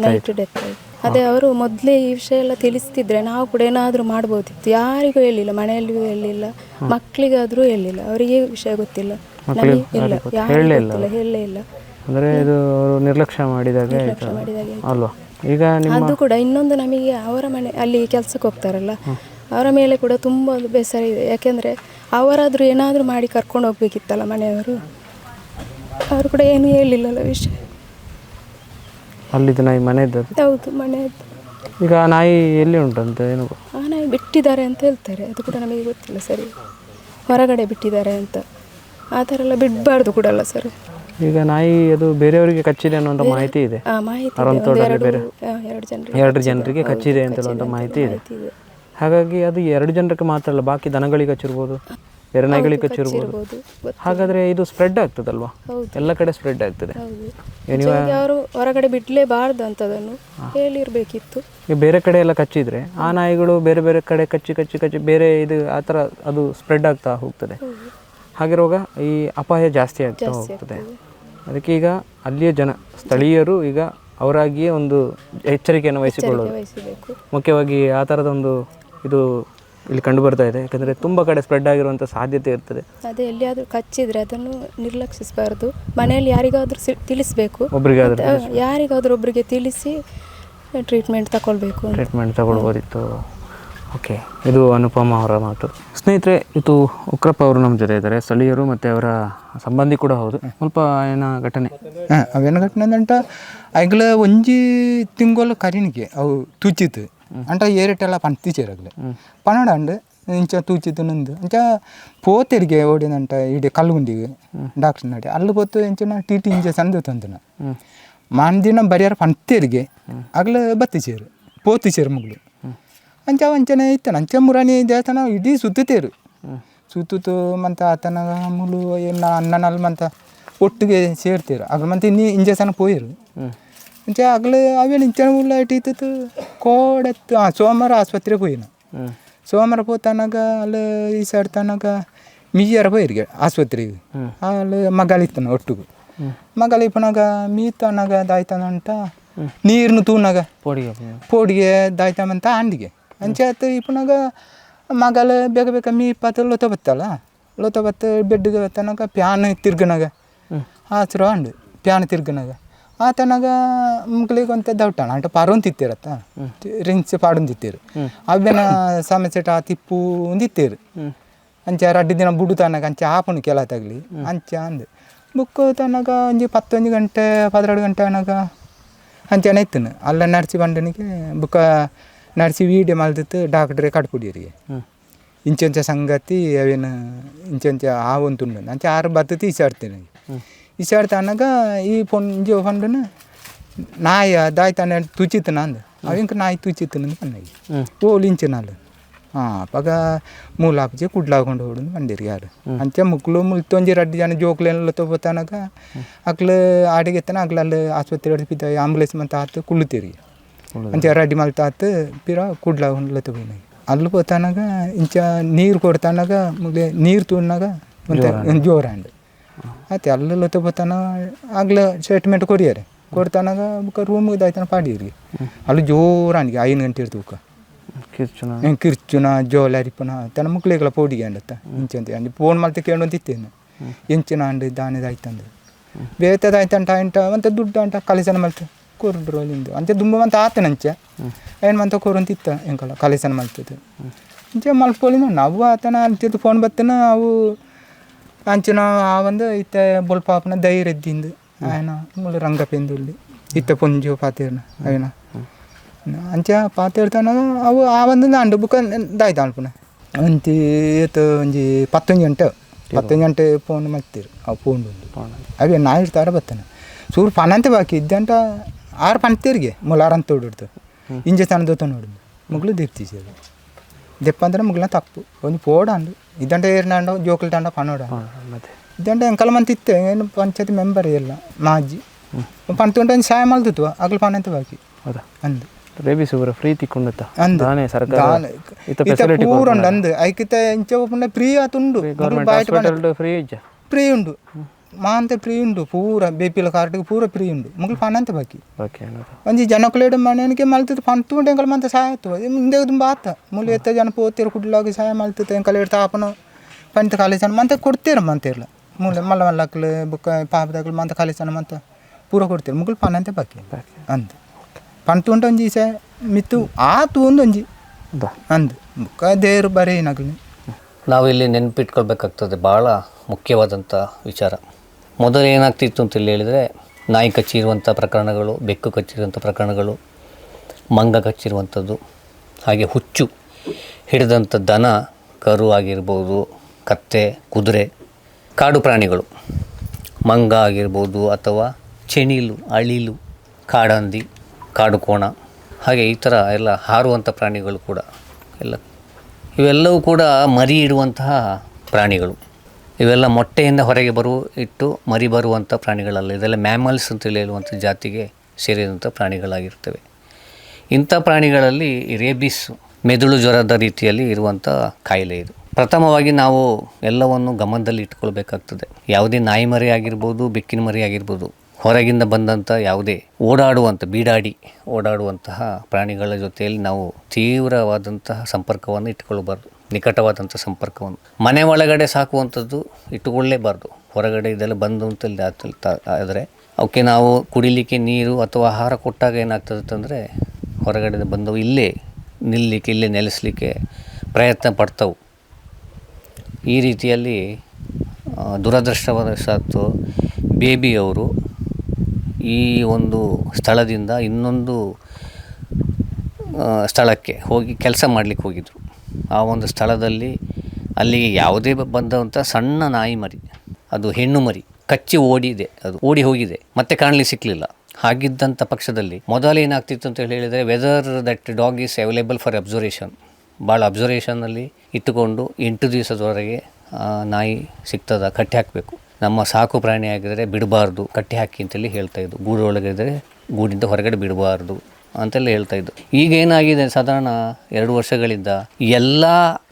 ನೈಟ್ ಡೆತ್ ಆಯ್ತು. ಅದೇ ಅವರು ಮೊದಲೇ ಈ ವಿಷಯ ಎಲ್ಲ ತಿಳಿಸ್ತಿದ್ರೆ ನಾವು ಕೂಡ ಏನಾದರೂ ಮಾಡ್ಬೋದಿತ್ತು. ಯಾರಿಗೂ ಹೇಳಿಲ್ಲ ಮನೆಯಲ್ಲಿಯೂ ಹೇಳಿಲ್ಲ ಮಕ್ಕಳಿಗಾದರೂ ಹೇಳಿಲ್ಲ. ಅವರಿಗೆ ಈ ವಿಷಯ ಗೊತ್ತಿಲ್ಲ. ನಮಗೆ ಇಲ್ಲ. ಹೇಳಲೇ ಇಲ್ಲ ಅಂದರೆ ಇದು ಅವರು ನಿರ್ಲಕ್ಷ್ಯ ಮಾಡಿದಾಗ ಆಯಿತು? ಮಾಡಿದಾಗೆ ಅಲ್ವಾ? ಈಗ ನಿಮ್ಮ ಅದು ಕೂಡ ಇನ್ನೊಂದು ನಮಗೆ ಅವರ ಮನೆ ಅಲ್ಲಿ ಕೆಲಸಕ್ಕೆ ಹೋಗ್ತಾರಲ್ಲ ಅವರ ಮೇಲೆ ಕೂಡ ತುಂಬ ಒಂದು ಬೇಸರ ಇದೆ. ಯಾಕೆಂದರೆ ಅವರಾದರೂ ಏನಾದರೂ ಮಾಡಿ ಕರ್ಕೊಂಡು ಹೋಗ್ಬೇಕಿತ್ತಲ್ಲ ಮನೆಯವರು. ಅವರು ಕೂಡ ಏನು ಹೇಳಿಲ್ಲಲ್ಲ ವಿಷಯ. ಅಲ್ಲಿದ್ದು ನಾಯಿ ಮನೆ ಇದ್ದದ್ದು ಹೌದು ಮನೆಯದ್ದು. ಈಗ ಆ ನಾಯಿ ಎಲ್ಲಿ ಉಂಟಂತ ಏನು ಆ ನಾಯಿ ಬಿಟ್ಟಿದ್ದಾರೆ ಅಂತ ಹೇಳ್ತಾರೆ. ಅದು ಕೂಡ ನಮಗೆ ಗೊತ್ತಿಲ್ಲ ಸರಿ. ಹೊರಗಡೆ ಬಿಟ್ಟಿದ್ದಾರೆ ಅಂತ. ಆ ಥರ ಎಲ್ಲ ಬಿಡಬಾರ್ದು ಕೂಡ ಅಲ್ಲ ಸರ್ ಈಗ ನಾಯಿ ಅದು ಬೇರೆಯವರಿಗೆ ಕಚ್ಚಿದೆ ಅನ್ನುವಂಥ ಮಾಹಿತಿ ಇದೆ. ಆ ಮಾಹಿತಿ ಇದೆ. ಒಂದು ಎರಡು ಆ, ಎರಡು ಜನರಿಗೆ ಎರಡು ಜನರಿಗೆ ಕಚ್ಚಿದೆ ಅಂತ ಹೇಳುವಂಥ ಮಾಹಿತಿ ಇದೆ. ಇದೆ. ಹಾಗಾಗಿ ಅದು ಎರಡು ಜನರಿಗೆ ಮಾತ್ರ ಅಲ್ಲ ಬಾಕಿ ದನಗಳಿಗೆ ಕಚ್ಚಿರ್ಬೋದು ಬೇರೆ ನಾಯಿಗಳಿಗೆ ಕಚ್ಚಿರ್ಬೋದು. ಇರ್ಬೋದು ಗೊತ್ತು. ಹಾಗಾದರೆ ಇದು ಸ್ಪ್ರೆಡ್ ಆಗ್ತದಲ್ವಾ? ಹೌದು. ಎಲ್ಲ ಕಡೆ ಸ್ಪ್ರೆಡ್ ಆಗ್ತದೆ. ಹೌದು. ಅವರು ಹೊರಗಡೆ ಬಿಡಲೇಬಾರ್ದು ಅಂತದನ್ನು ಹೇಳಿರ್ಬೇಕಿತ್ತು. ಈಗ ಬೇರೆ ಕಡೆ ಎಲ್ಲ ಕಚ್ಚಿದ್ರೆ ಆ ನಾಯಿಗಳು ಬೇರೆ ಬೇರೆ ಕಡೆ ಕಚ್ಚಿ ಕಚ್ಚಿ ಕಚ್ಚಿ ಬೇರೆ ಇದು ಆ ಥರ ಅದು ಸ್ಪ್ರೆಡ್ ಆಗ್ತಾ ಹೋಗ್ತದೆ. ಹಾಗಿರುವಾಗ ಈ ಅಪಾಯ ಜಾಸ್ತಿ ಆಗ್ತಾ ಹೋಗ್ತದೆ. ಅದಕ್ಕೆ ಈಗ ಅಲ್ಲಿಯ ಜನ ಸ್ಥಳೀಯರು ಈಗ ಅವರಾಗಿಯೇ ಒಂದು ಎಚ್ಚರಿಕೆಯನ್ನು ವಹಿಸಿಕೊಳ್ಳೋದು. ಮುಖ್ಯವಾಗಿ ಆ ಥರದ ಒಂದು ಇದು ಇಲ್ಲಿ ಕಂಡು ಬರ್ತಾ ಇದೆ. ಯಾಕಂದರೆ ತುಂಬ ಕಡೆ ಸ್ಪ್ರೆಡ್ ಆಗಿರುವಂಥ ಸಾಧ್ಯತೆ ಇರ್ತದೆ. ಅದೇ ಎಲ್ಲಿಯಾದರೂ ಕಚ್ಚಿದ್ರೆ ಅದನ್ನು ನಿರ್ಲಕ್ಷಿಸಬಾರ್ದು. ಮನೆಯಲ್ಲಿ ಯಾರಿಗಾದರೂ ತಿಳಿಸಬೇಕು. ಮತ್ತೆ ಯಾರಿಗಾದ್ರೂ ಒಬ್ಬರಿಗೆ ತಿಳಿಸಿ ಟ್ರೀಟ್ಮೆಂಟ್ ತಗೊಳ್ಬೇಕು ಟ್ರೀಟ್ಮೆಂಟ್ ತಗೊಳ್ಬೋದಿತ್ತು. ಓಕೆ ಇದು ಅನುಪಮ ಅವರ ಮಾತು. ಸ್ನೇಹಿತರೆ ಇದು ಉಕ್ರಪ್ಪ ಅವರು ನಮ್ಮ ಜೊತೆ ಇದ್ದಾರೆ. ಸ್ಥಳೀಯರು ಮತ್ತು ಅವರ ಸಂಬಂಧಿ ಕೂಡ ಹೌದು. ಸ್ವಲ್ಪ ಏನ ಘಟನೆ. ಹಾಂ ಅವೇನು ಘಟನೆ ಅಂತ ಆಗಲ ಒಂಜಿ ತಿಂಗಳು ಕರಿನಿಗೆ ಅವು ತೂಚಿತ್ತು. ಅಂಟ ಏರಿಟೆಲ್ಲ ಪಂತಿಚೇರಗ್ಲೆ ಅಂಡ್ ಇಂಚ ತೂಚಿತ್ತು ನಂದು. ಇಂಚ ಪೋತೆರಿಗೆ ಓಡಿದಂಟ ಇಡೀ ಕಲ್ಲುಗುಂಡಿಗೆ ಡಾಕ್ಟರ್ ನಡಿ. ಅಲ್ಲಿ ಪೋತು ಇಂಚಿನ ಟಿ ಟಿ ಇಂಜೆಕ್ಷನ್ ತಂದಿನ. ಮಾಂದಿನ ಬರಿಯಾರ ಪಂತೇರಿಗೆ ಆಗ್ಲ ಬತ್ತಿಚೇರು ಪೋತಿಚೇರು ಮಗಳು. ಅಂಚ ಅಂಚನೆ ಇತ್ತನ ಅಂಚ ಮುರಾನಿ ದೇವಸ್ಥಾನ ಇಡೀ ಸುತ್ತುತ್ತೇರು ಸುತ್ತುತ್ತು ಮಂತ ಆತನ ಮುಲು ಏನು ಅನ್ನನಲ್ ಮಂತ ಒಟ್ಟಿಗೆ ಸೇರ್ತೀರು ಅಗ್ಲ ಮಂತ ಇನ್ನಿ ಇಂಜೆಸನ ಪೋಯಿರು. ಅಂಚೆ ಅಗ್ಲ ಅವೇನು ಇಂಚನ ಮುಲ್ಲ ಇಟ್ಟಿತ್ತು ಕೋಡತ್ತು ಹಾಂ ಸೋಮವಾರ ಆಸ್ಪತ್ರೆ ಪೋಯಿನ. ಸೋಮವಾರ ಪೋತನಗ ಅಲ್ಲಿ ಈ ಸೈಡ್ ತನಕ ಮೀಯರ ಹೋಯಿರಿಗೆ ಆಸ್ಪತ್ರೆಗೆ. ಅಲ್ಲಿ ಮಗಳಿತ್ತನ ಒಟ್ಟಿಗೆ. ಮಗಳ ಇಪ್ಪನಾಗ ಮೀತನಾಗ ದಾಯ್ತಾನಂತ ನೀರ್ನು ನೀರನ್ನು ತೂನಾಗ ಪೋಡಿಗೆ ಪೋಡಿಗೆ ದಾಯ್ತಾನಂತ ಅಂಡಿಗೆ ಅಂಚಾತ ಇಪ್ಪನಾಗ ಮಗಲ ಬೇಗ ಬೇಗ ಮೀ ಪಾತ ಲೊತ ಬತ್ತಲ್ಲ? ಲೊತ ಬತ್ತ ಬೆಡ್ಗೆ ತನಕ ಪ್ಯಾನ್ ತಿರ್ಗನಾಗ. ಹಾಸ್ರು ಅಂಡು ಪ್ಯಾನ್ ತಿರ್ಗನಾಗ. ಆತನಾಗ ಮುಗ್ಲಿಗೆ ಅಂತ ದೌಟಾಣ ಅಂಟ ಪಾರೊಂದು ತಿತ್ತಿರತ್ತ. ರಿಂಗ್ಸ್ ಪಾಡೊಂದು ತಿತ್ತೀರು. ಅವೇನ ಸಮಸ್ಯೆ ಆ ತಿಪ್ಪು ಒಂದಿತ್ತೇರು ಅಂಚ ರಡ್ಡು ದಿನ ಬುಡುತಾನಾಗ ಅಂಚ ಆಪುನು ಕೆಲ ತಗಲಿ. ಅಂಚ ಅಂದು ಬುಕ್ ತನಗ ಒಂಜಿ ಪತ್ತೊಂದು ಗಂಟೆ ಪದೆರಡು ಗಂಟೆ ಅನಗ ಅಂಚನೆ ಇತ್ತನು ಅಲ್ಲ ನಡ್ಸಿ ಬಂಡನಿಗೆ ಬುಕ್ಕ ನಡ್ಸಿ ವೀಡಿಯೋ ಮಲ್ದಿತ್ತು ಡಾಕ್ಟ್ರೆ ಕಟ್ಪುಡಿಯರಿಗೆ ಇಂಚೆಂಚ ಸಂಗತಿ ಅವೇನು ಇಂಚೆಂಚ ಆವಂತುಂಡು ಅಂಚ ಆರು ಬತ್ತತಿ ಈಸಾಡ್ತೀನಿ ಈಸಾಡ್ತಾನಾಗ ಈ ಫೋನ್ ಇಂಜಿ ಫಂಡನ ನಾಯ ದಾಯ್ತಾನೆ ತುಚಿತ್ತು ನಂದು. ಅವಿಂಕ ನಾಯಿ ತುಚಿತ್ತು ನಂದು ಪನ್ನಗಿ ಓಲ್ ಇಂಚಿನಾಲು ಹಾಂ ಪಗ ಮೂಲಾಪಜಿ ಕುಡ್ಲಾಕೊಂಡು ಹೋಡು ಬಂದಿರಿ ಯಾರು. ಅಂಚೆ ಮುಕ್ಳು ಮುಲ್ತೊಂಜಿ ರಡ್ಡಿ ಜನ ಜೋಕ್ಲೆಲ್ಲ ತಗೋತಾನಾಗ ಅಕ್ಲು ಆಡಿಗೆತ್ತನ ಅಕ್ಲಲ್ಲಿ ಆಸ್ಪತ್ರೆ ಹಿಡಿದು ಆಂಬುಲೆನ್ಸ್ ಮಂತ ಆತು ಕುಳ್ಳುತ್ತೀರಿ ಅಂತ ರೆಡಿ ಮಲ್ತಾತು ಪಿರ ಕುಡ್ಲ ಲತ್ತು ಹೋಯ್ನಾಗ ಅಲ್ಲಿ ಹೋತಾನಾಗ ಇಂಚ ನೀರು ಕೊಡ್ತಾನಾಗ ಮುಗೆ ನೀರು ತೂನಾಗ ಒಂದು ಜೋರ ಅಂಡ್ ಆಯ್ತು ಅಲ್ಲಿ ಲತ್ತು ಬತ್ತಾನ ಆಗ್ಲ ಸ್ಟೇಟ್ಮೆಂಟ್ ಕೊಡಿಯಾರೆ. ಕೊಡ್ತಾನಾಗ ಬುಕ್ಕ ರೂಮ್ ಇದಾಯ್ತಾನ ಪಾಡಿಯರಿಗೆ ಅಲ್ಲಿ ಜೋರ ಅನ್ಗೆ ಐದು ಗಂಟೆ ಇರ್ತುಕ ಕಿರ್ಚುನ. ಕಿರ್ಚುನ ಜೋಲಾರಿಪ್ಪನ ತನ್ನ ಮಕ್ಳಿಗೆಲ್ಲ ಪೋಡಿಗೆ ಅಂಡತ್ತ ಇಂಚಂತ ಅಂದು ಫೋನ್ ಮಾಡ್ತಾ ಕೇಳೊಂದಿತ್ತೇನು ಎಂಚಿನ ಅಂಡು ದಾನದಾಯ್ತಂದು ಬೇತದಾಯ್ತಂಟ ಅಂಟ ಅಂತ ದುಡ್ಡು ಅಂಟ ಕಲಿಸನ ಮಲ್ತು. ಕೂರುಂಡ್ರು ಅಲ್ಲಿಂದು ಅಂತೆ ದುಂಬ ಮಂತ ಆತನಂಚೆ ಏನು ಮಂತ ಕೂರಂತ ಇತ್ತ ಎಂಕಲ ಕಲೆಸನ ಮಲ್ತದೆ ಅಂಚೆ ಮಲ್ಕೊಳ್ಳಿ ನಾವು ಆತನ ಅಂತಿದ್ದು ಫೋನ್ ಬತ್ತನ ಅವು ಅಂಚನ ಆ ಒಂದು ಇತ್ತ ಬೊಲ್ಪಾಪನ ಧೈರ್ಯ ಇದ್ದಿಂದು ಆಯ್ನ ಮುಳ್ಳು ರಂಗಪೆಂದುಲ್ಲಿ ಇತ್ತ ಪುಂಜು ಪಾತೇರ್ನ ಅಯ್ಯನ ಅಂಚೆ ಪಾತೇರ್ತಾನ ಅವು ಆ ಒಂದು ಅಂಡು ಬುಕ್ ದಾಯ್ತ ಅನ್ಪುನ ಅಂತಿ ಏತು ಒಂಜಿ ಪತ್ತೊಂದು ಗಂಟೆ ಪತ್ತು ಗಂಟೆ ಫೋನ್ ಮಲ್ತೀರು ಅವು ಫೋನ್ ಬಂದು ಅವೇ ನಾ ಇರ್ತಾರ ಬತ್ತಾನೆ. ಸೂರ್ ಪಾನಂತೆ ಬಾಕಿ ಇದ್ದಂಟ ಆರು ಪಂತೇರಿಗೆ ಮುಲಾರಂತ ತೋಡಿಡ್ತು ಇಂಜೆಕ್ಷನ್ ದೋತ ನೋಡಿದ್ದು ಮುಗ್ಳು ದೆಪ್ತೀಸಿ ಅದು. ದೆಪ್ಪ ಅಂದ್ರೆ ಮುಗ್ಲ ತಪ್ಪು. ಒಂದು ಪೋಡಾಂಡು ಇದಂಡೆ ಏರ್ನಾಂಡ ಜೋಕಲ್ ತಾಂಡ ಮತ್ತೆ? ಇದ್ದಂಟ ಎಂಕಲ್ ಮಂತ್ ಇತ್ತೆ ಏನು ಪಂಚಾಯತಿ ಮೆಂಬರ್ ಎಲ್ಲ ಮಾಜಿ. ಪಂತುಂಟ ಒಂದು ಸಹಾಯ ಮಲ್ದಿತ್ತು ಆಗ್ಲು ಅಂತ ಬಾಕಿ. ಅಂದು. ರೇಬಿಸ್ ಒಬ್ಬರ ಫ್ರೀ ತಿಕ್ಕೊಂಡತ್ತ ಅಂದು. ದಾನೆ ಸರ್ಕಾರ. ಇತ ಫೆಸಿಲಿಟಿ ಪೂರ ಉಂಡು ಅಂದು. ಐಕಿತ ಇಂಚ ಒಪ್ಪುಂಡ ಫ್ರೀ ಆತುಂಡು. ಫ್ರೀ ಫ್ರೀ ಉಂಡು. ಮಾಂತ ಫ್ರೀ ಉಂಡು ಪೂರ ಬೇಪಿಲ ಕಾರ್ಡ್ಗೆ ಪೂರ ಫ್ರೀ ಉಂಡು ಫಾನ್ ಅಂತ ಬಾಕಿ ಓಕೆ ಜನ ಒಂಜಿ ಜನಕ್ಲೇಡ್ ಮನೆಗೆ ಫಾನ್ ಪಂತುಂಡು ಎಂಕಲ್ ಮಂತ ಸಹಾಯ ಆಯ್ತು ಮುಂದೆ ತುಂಬ ಆತ ಮುಲು ಎತ್ತ ಜನ ಪೋತಿರು ಕುಡ್ಲಾಗಿ ಸಹಾಯ ಮಲ್ತಿತ್ತು ಎಂಕಲ್ ಇಡ್ತಾ ಆಪನ ಪಂತ ಕಾಲೇಜನ ಮಂತ ಕೊಡ್ತೀರ ಮಂತಿರ್ಲ ಮುಳ್ಳೆ ಮಲ್ಲ ಮಲ್ಲಕ್ಲು ಬುಕ್ಕ ಪಾಪದಾಗ್ಲು ಮಂತ ಕಾಲೇಜನ ಮಂತ ಪೂರ ಕೊಡ್ತೀರ ಮುಗಿಲು ಫಾನ್ ಅಂತ ಬಾಕಿ ಅಂದು ಪಂತುಂಟ ಒಂಜಿ ಸಹ ಮಿತ್ತು ಆ ಒಂದು ಒಂಜಿ ಅಂದ್ ಬುಕ್ಕ ದೇವ್ರು ಬರೀ ನಗಲಿ ನಾವು ಇಲ್ಲಿ ನೆನಪಿಟ್ಕೊಳ್ಬೇಕಾಗ್ತದೆ ಭಾಳ ಮುಖ್ಯವಾದಂಥ ವಿಚಾರ ಮೊದಲು ಏನಾಗ್ತಿತ್ತು ಅಂತ ಹೇಳಿದರೆ, ನಾಯಿ ಕಚ್ಚಿರುವಂಥ ಪ್ರಕರಣಗಳು, ಬೆಕ್ಕು ಕಚ್ಚಿರುವಂಥ ಪ್ರಕರಣಗಳು, ಮಂಗ ಕಚ್ಚಿರುವಂಥದ್ದು, ಹಾಗೆ ಹುಚ್ಚು ಹಿಡಿದಂಥ ದನ, ಕರು ಆಗಿರ್ಬೋದು, ಕತ್ತೆ, ಕುದುರೆ, ಕಾಡು ಪ್ರಾಣಿಗಳು, ಮಂಗ ಆಗಿರ್ಬೋದು ಅಥವಾ ಚೆಣಿಲು ಅಳಿಲು, ಕಾಡಂದಿ, ಕಾಡು ಕೋಣ, ಹಾಗೆ ಈ ಥರ ಎಲ್ಲ ಹಾರುವಂಥ ಪ್ರಾಣಿಗಳು ಕೂಡ ಎಲ್ಲ ಇವೆಲ್ಲವೂ ಕೂಡ ಮರಿ ಇಡುವಂತಹ ಪ್ರಾಣಿಗಳು. ಇವೆಲ್ಲ ಮೊಟ್ಟೆಯಿಂದ ಹೊರಗೆ ಬರುವ ಇಟ್ಟು ಮರಿ ಬರುವಂಥ ಪ್ರಾಣಿಗಳಲ್ಲ. ಇದೆಲ್ಲ ಮ್ಯಾಮಲ್ಸ್ ಅಂತ ಹೇಳುವಂಥ ಜಾತಿಗೆ ಸೇರಿದಂಥ ಪ್ರಾಣಿಗಳಾಗಿರ್ತವೆ. ಇಂಥ ಪ್ರಾಣಿಗಳಲ್ಲಿ ರೇಬಿಸ್ ಮೆದುಳು ಜ್ವರದ ರೀತಿಯಲ್ಲಿ ಇರುವಂಥ ಕಾಯಿಲೆ ಇದು. ಪ್ರಥಮವಾಗಿ ನಾವು ಎಲ್ಲವನ್ನು ಗಮನದಲ್ಲಿ ಇಟ್ಕೊಳ್ಬೇಕಾಗ್ತದೆ. ಯಾವುದೇ ನಾಯಿ ಮರಿ ಆಗಿರ್ಬೋದು, ಬೆಕ್ಕಿನ ಮರಿ ಆಗಿರ್ಬೋದು, ಹೊರಗಿಂದ ಬಂದಂಥ ಯಾವುದೇ ಓಡಾಡುವಂಥ, ಬೀಡಾಡಿ ಓಡಾಡುವಂತಹ ಪ್ರಾಣಿಗಳ ಜೊತೆಯಲ್ಲಿ ನಾವು ತೀವ್ರವಾದಂತಹ ಸಂಪರ್ಕವನ್ನು ಇಟ್ಟುಕೊಳ್ಳಬಾರ್ದು ನಿಕಟವಾದಂಥ ಸಂಪರ್ಕವನ್ನು. ಮನೆ ಒಳಗಡೆ ಸಾಕುವಂಥದ್ದು ಇಟ್ಟುಕೊಳ್ಳೇಬಾರ್ದು. ಹೊರಗಡೆ ಇದೆಲ್ಲ ಬಂದು ಅಂತಲ್ಲಿ ಆದರೆ ಅವಕ್ಕೆ ನಾವು ಕುಡಿಲಿಕ್ಕೆ ನೀರು ಅಥವಾ ಆಹಾರ ಕೊಟ್ಟಾಗ ಏನಾಗ್ತದೆ ಅಂತಂದರೆ ಹೊರಗಡೆ ಬಂದವು, ಇಲ್ಲೇ ನಿಲ್ಲಲಿಕ್ಕೆ ಇಲ್ಲೇ ನೆಲೆಸಲಿಕ್ಕೆ ಪ್ರಯತ್ನ ಪಡ್ತವು. ಈ ರೀತಿಯಲ್ಲಿ ದುರದೃಷ್ಟವಶಾತ್ತು ಬೇಬಿಯವರು ಈ ಒಂದು ಸ್ಥಳದಿಂದ ಇನ್ನೊಂದು ಸ್ಥಳಕ್ಕೆ ಹೋಗಿ ಕೆಲಸ ಮಾಡಲಿಕ್ಕೆ ಹೋಗಿದ್ದರು ಆ ಒಂದು ಸ್ಥಳದಲ್ಲಿ ಅಲ್ಲಿಗೆ ಯಾವುದೇ ಬಂದಂಥ ಸಣ್ಣ ನಾಯಿ ಮರಿ, ಅದು ಹೆಣ್ಣು ಮರಿ, ಕಚ್ಚಿ ಓಡಿದೆ, ಅದು ಓಡಿ ಹೋಗಿದೆ, ಮತ್ತೆ ಕಾಣಲಿ ಸಿಕ್ಕಲಿಲ್ಲ ಹಾಗಿದ್ದಂಥ ಪಕ್ಷದಲ್ಲಿ ಮೊದಲು ಏನಾಗ್ತಿತ್ತು ಅಂತ ಹೇಳಿದರೆ whether that dog is available for observation ಭಾಳ ಅಬ್ಸರ್ವೇಷನ್ನಲ್ಲಿ ಇಟ್ಟುಕೊಂಡು ಎಂಟು ದಿವಸದವರೆಗೆ ನಾಯಿ ಸಿಗ್ತದ, ಕಟ್ಟಿ ಹಾಕಬೇಕು. ನಮ್ಮ ಸಾಕು ಪ್ರಾಣಿ ಆಗಿದ್ದರೆ ಬಿಡಬಾರ್ದು, ಕಟ್ಟಿ ಹಾಕಿ ಅಂತೇಳಿ ಹೇಳ್ತಾ ಇದ್ದು, ಗೂಡು ಗೂಡಿಂದ ಹೊರಗಡೆ ಬಿಡಬಾರ್ದು. ಅಂತೆಲ್ಲ ಹೇಳ್ತಾ ಇದ್ದು. ಈಗ ಏನಾಗಿದೆ? ಸಾಧಾರಣ ಎರಡು ವರ್ಷಗಳಿಂದ ಎಲ್ಲ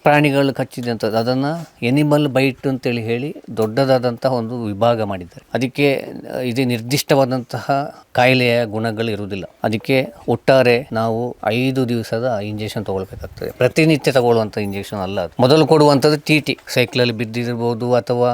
ಪ್ರಾಣಿಗಳು ಕಚ್ಚಿದಂಥದ್ದು ಅದನ್ನು ಎನಿಮಲ್ ಬೈಟ್ ಅಂತೇಳಿ ಹೇಳಿ ದೊಡ್ಡದಾದಂತಹ ಒಂದು ವಿಭಾಗ ಮಾಡಿದ್ದಾರೆ. ಅದಕ್ಕೆ ಇದು ನಿರ್ದಿಷ್ಟವಾದಂತಹ ಕಾಯಿಲೆಯ ಗುಣಗಳು ಇರುವುದಿಲ್ಲ. ಅದಕ್ಕೆ ಒಟ್ಟಾರೆ ನಾವು ಐದು ದಿವಸದ ಇಂಜೆಕ್ಷನ್ ತಗೊಳ್ಬೇಕಾಗ್ತದೆ. ಪ್ರತಿನಿತ್ಯ ತಗೊಳ್ಳುವಂಥ ಇಂಜೆಕ್ಷನ್ ಅಲ್ಲ ಅದು. ಮೊದಲು ಕೊಡುವಂಥದ್ದು ಟಿ ಟಿ ಸೈಕ್ಲಲ್ಲಿ ಬಿದ್ದಿರ್ಬೋದು ಅಥವಾ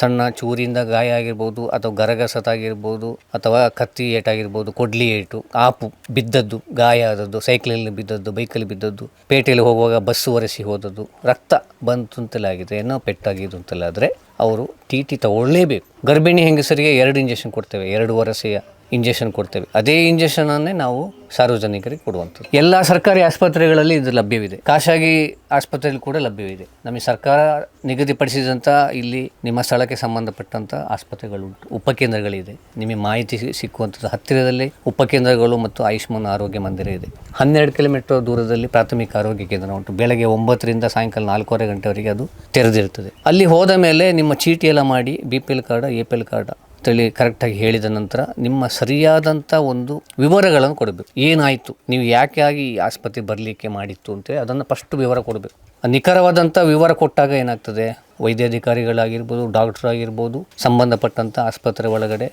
ಸಣ್ಣ ಚೂರಿಂದ ಗಾಯ ಆಗಿರ್ಬೋದು ಅಥವಾ ಗರಗಸತಾಗಿರ್ಬೋದು ಅಥವಾ ಕತ್ತಿ ಏಟಾಗಿರ್ಬೋದು, ಕೊಡ್ಲಿ ಏಟು, ಆಪು ಬಿದ್ದದ್ದು, ಗಾಯ ಆದದ್ದು ಸೈಕ್ಲಲ್ಲಿ ಬಿದ್ದದ್ದು ಬೈಕಲ್ಲಿ ಬಿದ್ದದ್ದು, ಪೇಟೆಯಲ್ಲಿ ಹೋಗುವಾಗ ಬಸ್ಸು ಒರೆಸಿ ಹೋದದ್ದು ರಕ್ತ ಬಂತು ಅಂತಲೇ ಆಗಿದೆ ಏನೋ ಪೆಟ್ಟಾಗಿದ್ದು ಅಂತೆಲ್ಲ ಆದರೆ ಅವರು ಟಿ ಟಿ ತಗೊಳ್ಳೇಬೇಕು. ಗರ್ಭಿಣಿ ಹೆಂಗಸರಿಗೆ ಎರಡು ಇಂಜೆಕ್ಷನ್ ಕೊಡ್ತೇವೆ, ಎರಡು ವರಸೆಯ ಇಂಜೆಕ್ಷನ್ ಕೊಡ್ತೇವೆ. ಅದೇ ಇಂಜೆಕ್ಷನನ್ನೇ ನಾವು ಸಾರ್ವಜನಿಕರಿಗೆ ಕೊಡುವಂಥದ್ದು. ಎಲ್ಲ ಸರ್ಕಾರಿ ಆಸ್ಪತ್ರೆಗಳಲ್ಲಿ ಇದು ಲಭ್ಯವಿದೆ. ಖಾಸಗಿ ಆಸ್ಪತ್ರೆಯಲ್ಲಿ ಕೂಡ ಲಭ್ಯವಿದೆ. ನಮಗೆ ಸರ್ಕಾರ ನಿಗದಿಪಡಿಸಿದಂಥ ಇಲ್ಲಿ ನಿಮ್ಮ ಸ್ಥಳಕ್ಕೆ ಸಂಬಂಧಪಟ್ಟಂಥ ಆಸ್ಪತ್ರೆಗಳು, ಉಪಕೇಂದ್ರಗಳಿದೆ. ನಿಮಗೆ ಮಾಹಿತಿ ಸಿಕ್ಕುವಂಥದ್ದು ಹತ್ತಿರದಲ್ಲಿ ಉಪಕೇಂದ್ರಗಳು ಮತ್ತು ಆಯುಷ್ಮಾನ್ ಆರೋಗ್ಯ ಮಂದಿರ ಇದೆ. ಹನ್ನೆರಡು ಕಿಲೋಮೀಟರ್ ದೂರದಲ್ಲಿ ಪ್ರಾಥಮಿಕ ಆರೋಗ್ಯ ಕೇಂದ್ರ ಉಂಟು. ಬೆಳಗ್ಗೆ ಒಂಬತ್ತರಿಂದ ಸಾಯಂಕಾಲ ನಾಲ್ಕೂವರೆ ಗಂಟೆವರೆಗೆ ಅದು ತೆರೆದಿರುತ್ತದೆ. ಅಲ್ಲಿ ಹೋದ ಮೇಲೆ ನಿಮ್ಮ ಚೀಟಿ ಎಲ್ಲ ಮಾಡಿ B P L card, A P L card ಅಂತೇಳಿ ಕರೆಕ್ಟಾಗಿ ಹೇಳಿದ ನಂತರ ನಿಮ್ಮ ಸರಿಯಾದಂಥ ಒಂದು ವಿವರಗಳನ್ನು ಕೊಡಬೇಕು. ಏನಾಯಿತು? ನೀವು ಯಾಕೆ ಆಗಿ ಈ ಆಸ್ಪತ್ರೆ ಬರಲಿಕ್ಕೆ ಮಾಡಿತ್ತು ಅಂತೇಳಿ ಅದನ್ನು ಫಸ್ಟ್ ವಿವರ ಕೊಡಬೇಕು. ನಿಖರವಾದಂಥ ವಿವರ ಕೊಟ್ಟಾಗ ಏನಾಗ್ತದೆ? ವೈದ್ಯಾಧಿಕಾರಿಗಳಾಗಿರ್ಬೋದು ಡಾಕ್ಟರ್ ಆಗಿರ್ಬೋದು ಸಂಬಂಧಪಟ್ಟಂಥ ಆಸ್ಪತ್ರೆ ಒಳಗಡೆ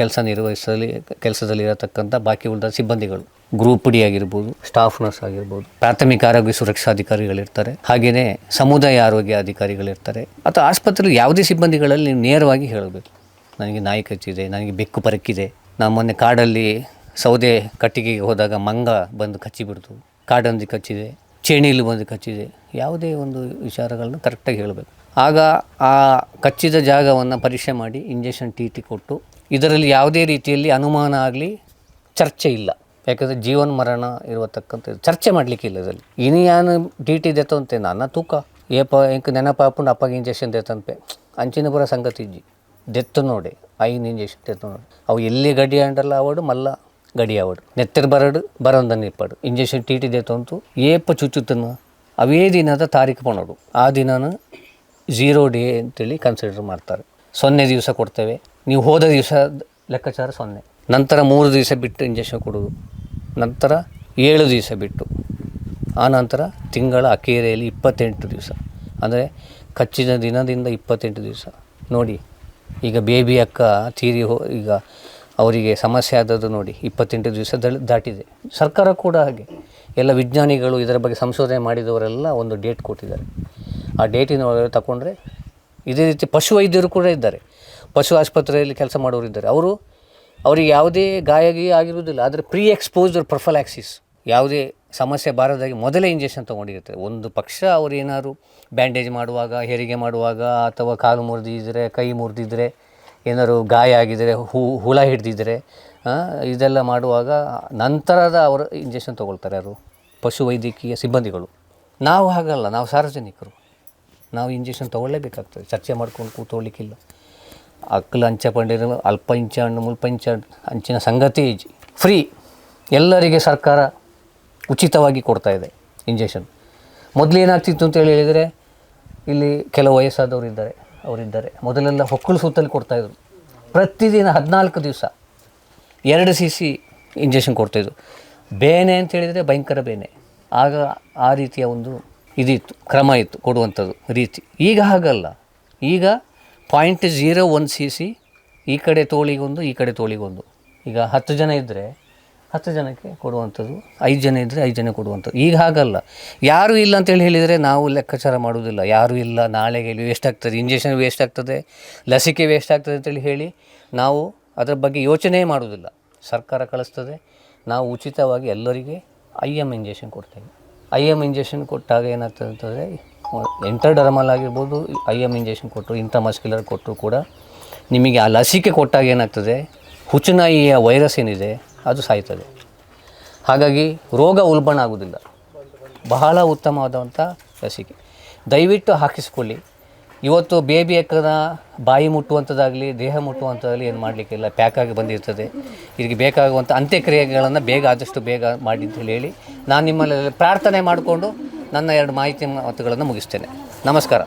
ಕೆಲಸ ನಿರ್ವಹಿಸಲಿ, ಕೆಲಸದಲ್ಲಿ ಇರತಕ್ಕಂಥ ಬಾಕಿ ಉಳಿದ ಸಿಬ್ಬಂದಿಗಳು. ಗ್ರೂಪ್ ಡಿ ಆಗಿರ್ಬೋದು ಸ್ಟಾಫ್ ನರ್ಸ್ ಆಗಿರ್ಬೋದು, ಪ್ರಾಥಮಿಕ ಆರೋಗ್ಯ ಸುರಕ್ಷಾ ಅಧಿಕಾರಿಗಳಿರ್ತಾರೆ. ಹಾಗೆಯೇ ಸಮುದಾಯ ಆರೋಗ್ಯ ಅಧಿಕಾರಿಗಳಿರ್ತಾರೆ. ಅಥವಾ ಆಸ್ಪತ್ರೆಯಲ್ಲಿ ಯಾವುದೇ ಸಿಬ್ಬಂದಿಗಳಲ್ಲಿ ನೀವು ನೇರವಾಗಿ ಹೇಳಬೇಕು. ನನಗೆ ನಾಯಿ ಕಚ್ಚಿದೆ, ನನಗೆ ಬೆಕ್ಕು ಪರಕ್ಕಿದೆ. ನಾನು ಮೊನ್ನೆ ಕಾಡಲ್ಲಿ ಸೌದೆ ಕಟ್ಟಿಗೆಗೆ ಹೋದಾಗ ಮಂಗ ಬಂದು ಕಚ್ಚಿಬಿಡ್ತು. ಕಾಡಂದಿ ಕಚ್ಚಿದೆ ಚೇಣಿಯಲ್ಲಿ ಬಂದು ಕಚ್ಚಿದೆ. ಯಾವುದೇ ಒಂದು ವಿಚಾರಗಳನ್ನು ಕರೆಕ್ಟಾಗಿ ಹೇಳಬೇಕು. ಆಗ ಆ ಕಚ್ಚಿದ ಜಾಗವನ್ನು ಪರೀಕ್ಷೆ ಮಾಡಿ ಇಂಜೆಕ್ಷನ್ ಟಿ ಟಿ ಕೊಟ್ಟು, ಇದರಲ್ಲಿ ಯಾವುದೇ ರೀತಿಯಲ್ಲಿ ಅನುಮಾನ ಆಗಲಿ ಚರ್ಚೆ ಇಲ್ಲ. ಯಾಕಂದರೆ ಜೀವನ ಮರಣ ಇರತಕ್ಕಂಥ ಚರ್ಚೆ ಮಾಡಲಿಕ್ಕೆ ಇಲ್ಲ ಇದರಲ್ಲಿ. ಇನ್ನು ಯಾನು ಟಿ ಟಿ ದೆತ್ತು ಅಂತೆ ನನ್ನ ತೂಕ. ಏಪ ಇಂಕ ಹಾಕೊಂಡು ಅಪ್ಪಗೆ ಇಂಜೆಕ್ಷನ್ ದೇತಂತೆ ಅಂಚಿನ ಪುರ ಸಂಗತಿ ಇಜ್ಜಿ ದೆತ್ತು ನೋಡಿ ಐದು ಇಂಜೆಕ್ಷನ್ ದೆತ್ತು ನೋಡಿ. ಅವು ಎಲ್ಲಿ ಗಡಿ ಅಂಡಲ್ಲ ಅವಡು ಮಲ್ಲ ಗಡಿ ಅವಡು ನೆತ್ತರ್ ಬರಡು ಬರೋಂದನ್ನು ಇಪ್ಪಡು ಇಂಜೆಕ್ಷನ್ ಟಿ ಟಿ ದೆತ್ತು ಏಪ ಚುಚ್ಚುತ್ತನು ಅವೇ ದಿನದ ತಾರೀಕು ಪಣೋಡು ಆ ದಿನನ ಝೀರೋ ಡೇ ಅಂತೇಳಿ ಕನ್ಸಿಡರ್ ಮಾಡ್ತಾರೆ. ಸೊನ್ನೆ ದಿವಸ ಕೊಡ್ತೇವೆ. ನೀವು ಹೋದ ದಿವಸ ಲೆಕ್ಕಾಚಾರ ಸೊನ್ನೆ. ನಂತರ ಮೂರು ದಿವಸ ಬಿಟ್ಟು ಇಂಜೆಕ್ಷನ್ ಕೊಡೋದು ನಂತರ ಏಳು ದಿವಸ ಬಿಟ್ಟು. ಆ ನಂತರ ತಿಂಗಳ ಅಕೇರೆಯಲ್ಲಿ ಇಪ್ಪತ್ತೆಂಟು ದಿವಸ. ಅಂದರೆ ಕಚ್ಚಿದ ದಿನದಿಂದ ಇಪ್ಪತ್ತೆಂಟು ದಿವಸ. ನೋಡಿ. ಈಗ ಬೇಬಿ ಅಕ್ಕ, ತೀರಿ ಹೋ, ಈಗ ಅವರಿಗೆ ಸಮಸ್ಯೆ ಆದದ್ದು ನೋಡಿ, ಇಪ್ಪತ್ತೆಂಟು ದಿವಸ ದಾಟಿದೆ. ಸರ್ಕಾರ ಕೂಡ ಹಾಗೆ. ಎಲ್ಲ ವಿಜ್ಞಾನಿಗಳು ಇದರ ಬಗ್ಗೆ ಸಂಶೋಧನೆ ಮಾಡಿದವರೆಲ್ಲ ಒಂದು ಡೇಟ್ ಕೊಟ್ಟಿದ್ದಾರೆ. ಆ ಡೇಟಿನ ಒಳಗೆ ತಗೊಂಡ್ರೆ ಇದೇ ರೀತಿ ಪಶು ವೈದ್ಯರು ಕೂಡ ಇದ್ದಾರೆ. ಪಶು ಆಸ್ಪತ್ರೆಯಲ್ಲಿ ಕೆಲಸ ಮಾಡೋರು ಇದ್ದಾರೆ. ಅವರು, ಅವರಿಗೆ ಯಾವುದೇ ಗಾಯ ಗೀಯ ಆಗಿರುವುದಿಲ್ಲ, ಆದರೆ ಪ್ರೀ ಎಕ್ಸ್ಪೋಸ್ಡ್ ಪ್ರೊಫಲಾಕ್ಸಿಸ್ ಯಾವುದೇ ಸಮಸ್ಯೆ ಬಾರದಾಗಿ ಮೊದಲೇ ಇಂಜೆಕ್ಷನ್ ತೊಗೊಂಡಿರ್ತಾರೆ ಒಂದು ಪಕ್ಷ ಅವರು ಏನಾದ್ರು ಬ್ಯಾಂಡೇಜ್ ಮಾಡುವಾಗ, ಹೆರಿಗೆ ಮಾಡುವಾಗ ಅಥವಾ ಕಾಲು ಮುರಿದಿದ್ರೆ, ಕೈ ಮುರಿದಿದ್ರೆ, ಏನಾದ್ರು ಗಾಯ ಆಗಿದ್ದರೆ ಹೂ, ಹುಳ ಹಿಡಿದಿದ್ರೆ ಇದೆಲ್ಲ ಮಾಡುವಾಗ ನಂತರದ ಅವರು ಇಂಜೆಕ್ಷನ್ ತೊಗೊಳ್ತಾರೆ ಅವರು. ಪಶು ವೈದ್ಯಕೀಯ ಸಿಬ್ಬಂದಿಗಳು. ನಾವು ಹಾಗಲ್ಲ, ನಾವು ಸಾರ್ವಜನಿಕರು. ನಾವು ಇಂಜೆಕ್ಷನ್ ತೊಗೊಳ್ಳೇಬೇಕಾಗ್ತದೆ. ಚರ್ಚೆ ಮಾಡ್ಕೊಂಡು ಕೂತ್ಕೊಳ್ಳಿಕ್ಕಿಲ್ಲ. ಅಕ್ಕಲು ಅಂಚ ಪಂಡಿರು, ಅಲ್ಪ ಇಂಚ ಹಣ್ಣು, ಮುಲ್ಪ ಇಂಚ ಅಂಚಿನ ಸಂಗತಿ ಫ್ರೀ. ಎಲ್ಲರಿಗೆ ಸರ್ಕಾರ ಉಚಿತವಾಗಿ ಕೊಡ್ತಾ ಇದೆ ಇಂಜೆಕ್ಷನ್. ಮೊದಲು ಏನಾಗ್ತಿತ್ತು ಅಂತೇಳಿ ಹೇಳಿದರೆ, ಇಲ್ಲಿ ಕೆಲವು ವಯಸ್ಸಾದವರು ಇದ್ದಾರೆ ಅವರಿದ್ದಾರೆ ಮೊದಲೆಲ್ಲ ಹೊಕ್ಕಳು ಸುತ್ತಲ್ಲಿ ಕೊಡ್ತಾಯಿದ್ರು ಪ್ರತಿದಿನ ಹದಿನಾಲ್ಕು ದಿವಸ ಎರಡು ಸಿ ಸಿ ಇಂಜೆಕ್ಷನ್ ಕೊಡ್ತಾಯಿದ್ರು ಬೇನೆ ಅಂತ ಹೇಳಿದರೆ ಭಯಂಕರ ಬೇನೆ. ಆಗ ಆ ರೀತಿಯ ಒಂದು ಇದಿತ್ತು, ಕ್ರಮ ಇತ್ತು ಕೊಡುವಂಥದ್ದು ರೀತಿ. ಈಗ ಹಾಗಲ್ಲ. ಈಗ point zero one C C ಈ ಕಡೆ ತೋಳಿಗೊಂದು, ಈ ಕಡೆ ತೋಳಿಗೊಂದು. ಈಗ ಹತ್ತು ಜನ ಇದ್ದರೆ ಹತ್ತು ಜನಕ್ಕೆ ಕೊಡುವಂಥದ್ದು, ಐದು ಜನ ಇದ್ದರೆ ಐದು ಜನ ಕೊಡುವಂಥದ್ದು. ಈಗ ಹಾಗಲ್ಲ. ಯಾರೂ ಇಲ್ಲ ಅಂತೇಳಿ ಹೇಳಿದರೆ ನಾವು ಲೆಕ್ಕಾಚಾರ ಮಾಡುವುದಿಲ್ಲ. ಯಾರೂ ಇಲ್ಲ, ನಾಳೆಗೆ ವೇಸ್ಟ್ ಆಗ್ತದೆ ಇಂಜೆಕ್ಷನ್ ವೇಸ್ಟ್ ಆಗ್ತದೆ, ಲಸಿಕೆ ವೇಸ್ಟ್ ಆಗ್ತದೆ ಅಂತೇಳಿ ಹೇಳಿ ನಾವು ಅದರ ಬಗ್ಗೆ ಯೋಚನೆ ಮಾಡುವುದಿಲ್ಲ. ಸರ್ಕಾರ ಕಳಿಸ್ತದೆ. ನಾವು ಉಚಿತವಾಗಿ ಎಲ್ಲರಿಗೆ ಐ ಎಂ ಇಂಜೆಕ್ಷನ್ ಕೊಡ್ತೇವೆ. ಐ ಎಂ ಇಂಜೆಕ್ಷನ್ ಕೊಟ್ಟಾಗ ಏನಾಗ್ತದೆ ಅಂತಂದರೆ ಎಂಟರ್ ಡರ್ಮಲ್ ಆಗಿರ್ಬೋದು ಐ ಎಂ ಇಂಜೆಕ್ಷನ್ ಕೊಟ್ಟರು, ಇಂಥ ಮಸ್ಕ್ಯುಲರ್ ಕೊಟ್ಟರು ಕೂಡ ನಿಮಗೆ ಆ ಲಸಿಕೆ ಕೊಟ್ಟಾಗ ಏನಾಗ್ತದೆ ಹುಚ್ಚುನಾಯಿಯ ವೈರಸ್ ಏನಿದೆ ಅದು ಸಾಯ್ತದೆ. ಹಾಗಾಗಿ ರೋಗ ಉಲ್ಬಣ ಆಗುವುದಿಲ್ಲ. ಬಹಳ ಉತ್ತಮವಾದಂಥ ಲಸಿಕೆ. ದಯವಿಟ್ಟು ಹಾಕಿಸ್ಕೊಳ್ಳಿ. ಇವತ್ತು ಬೇಬಿ ಎಕ್ಕದ ಬಾಯಿ ಮುಟ್ಟುವಂಥದ್ದಾಗಲಿ, ದೇಹ ಮುಟ್ಟುವಂಥದ್ದಾಗಲಿ ಏನು ಮಾಡಲಿಕ್ಕಿಲ್ಲ. ಪ್ಯಾಕಾಗಿ ಬಂದಿರ್ತದೆ. ಇದಕ್ಕೆ ಬೇಕಾಗುವಂಥ ಅಂತ್ಯಕ್ರಿಯೆಗಳನ್ನು ಬೇಗ, ಆದಷ್ಟು ಬೇಗ ಮಾಡಿ ಅಂತ ಹೇಳಿ ನಾನು ನಿಮ್ಮಲ್ಲಿ ಪ್ರಾರ್ಥನೆ ಮಾಡಿಕೊಂಡು ನನ್ನ ಎರಡು ಮಾಹಿತಿ ಮಾತುಗಳನ್ನು ಮುಗಿಸ್ತೇನೆ. ನಮಸ್ಕಾರ.